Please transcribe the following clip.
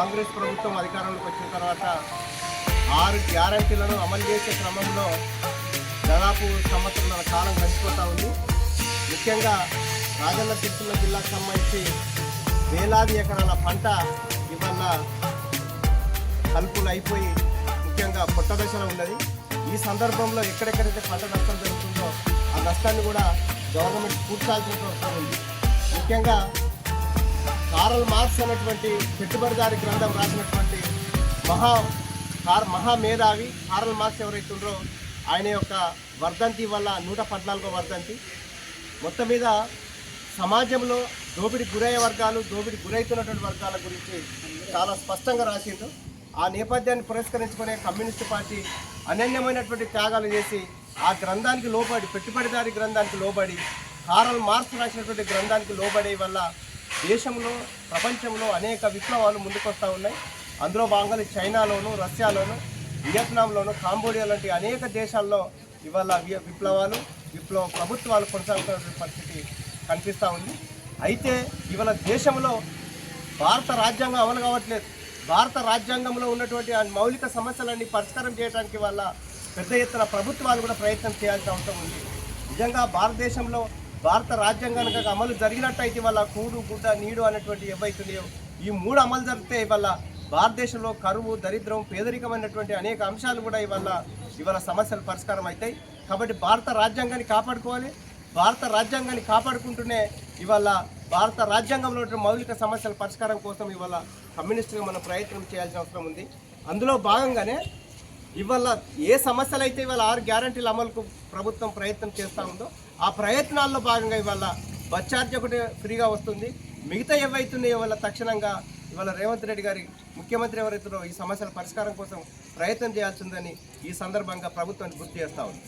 కాంగ్రెస్ ప్రభుత్వం అధికారంలోకి వచ్చిన తర్వాత ఆరు గ్యారంటీలను అమలు చేసే క్రమంలో దాదాపు సంవత్సరాల కాలం గడిచిపోతూ ఉంది. ముఖ్యంగా రాజన్న సిరిసిల్ల జిల్లాకు సంబంధించి వేలాది ఎకరాల పంట ఇవాళ కలుపులు అయిపోయి ముఖ్యంగా పొట్ట దశలో ఉన్నది. ఈ సందర్భంలో ఎక్కడెక్కడైతే పంట నష్టం జరుగుతుందో ఆ నష్టాన్ని కూడా గవర్నమెంట్ పూడ్చాల్సిన అవసరం ఉంది. ముఖ్యంగా కారల్ మార్క్స్ అనేటువంటి పెట్టుబడిదారి గ్రంథం రాసినటువంటి మహా కార్ మహామేధావి కారల్ మార్క్స్ ఎవరైతే ఉన్నారో ఆయన యొక్క వర్ధంతి వల్ల నూట పద్నాలుగో వర్ధంతి. మొత్తం మీద సమాజంలో దోపిడి గురయ్యే వర్గాలు దోపిడి గురవుతున్నటువంటి వర్గాల గురించి చాలా స్పష్టంగా రాసిండు ఆ నేపథ్యాన్ని పురస్కరించుకునే కమ్యూనిస్ట్ పార్టీ అనన్యమైనటువంటి త్యాగాలు చేసి ఆ గ్రంథానికి లోబడి పెట్టుబడిదారి గ్రంథానికి లోబడి కారల్ మార్క్స్ రాసినటువంటి గ్రంథానికి లోబడే వల్ల దేశంలో ప్రపంచంలో అనేక విప్లవాలు ముందుకొస్తూ ఉన్నాయి. అందులో భాగంగా చైనాలోను రష్యాలోను వియత్నాంలోను కాంబోడియా లాంటి అనేక దేశాల్లో ఇవాళ వి- విప్లవాలు విప్లవ ప్రభుత్వాలు కొనసాగుతున్న పరిస్థితి కనిపిస్తూ ఉంది. అయితే ఇవాళ దేశంలో భారత రాజ్యాంగం అమలు కావట్లేదు. భారత రాజ్యాంగంలో ఉన్నటువంటి మౌలిక సమస్యలన్నీ పరిష్కారం చేయడానికి వల్ల పెద్ద ఎత్తున ప్రభుత్వాలు కూడా ప్రయత్నం చేయాల్సిన అవసరం ఉంది. నిజంగా భారతదేశంలో భారత రాజ్యాంగానికి కనుక అమలు జరిగినట్టయితే వల్ల కూడు గుడ్డ నీడు అనేటువంటి ఏవైతున్నాయో ఈ మూడు అమలు జరిగితే ఇవాళ భారతదేశంలో కరువు దరిద్రం పేదరికమైనటువంటి అనేక అంశాలు కూడా ఇవాళ ఇవాళ సమస్యలు పరిష్కారం అవుతాయి. కాబట్టి భారత రాజ్యాంగాన్ని కాపాడుకోవాలి. భారత రాజ్యాంగాన్ని కాపాడుకుంటూనే ఇవాళ భారత రాజ్యాంగంలో మౌలిక సమస్యల పరిష్కారం కోసం ఇవాళ కమ్యూనిస్టుగా మనం ప్రయత్నం చేయాల్సిన అవసరం ఉంది. అందులో భాగంగానే ఇవాళ ఏ సమస్యలు అయితే ఇవాళ ఆరు గ్యారంటీల అమలుకు ప్రభుత్వం ప్రయత్నం చేస్తూ ఉందో ఆ ప్రయత్నాల్లో భాగంగా ఇవాళ బస్ ఛార్జ్ ఒకటి ఫ్రీగా వస్తుంది. మిగతా ఏవైతున్నాయో ఇవాళ తక్షణంగా ఇవాళ రేవంత్ రెడ్డి గారి ముఖ్యమంత్రి ఎవరైతున్నారో ఈ సమస్యల పరిష్కారం కోసం ప్రయత్నం చేయాల్సిందని ఈ సందర్భంగా ప్రభుత్వాన్ని గుర్తు చేస్తా ఉంది.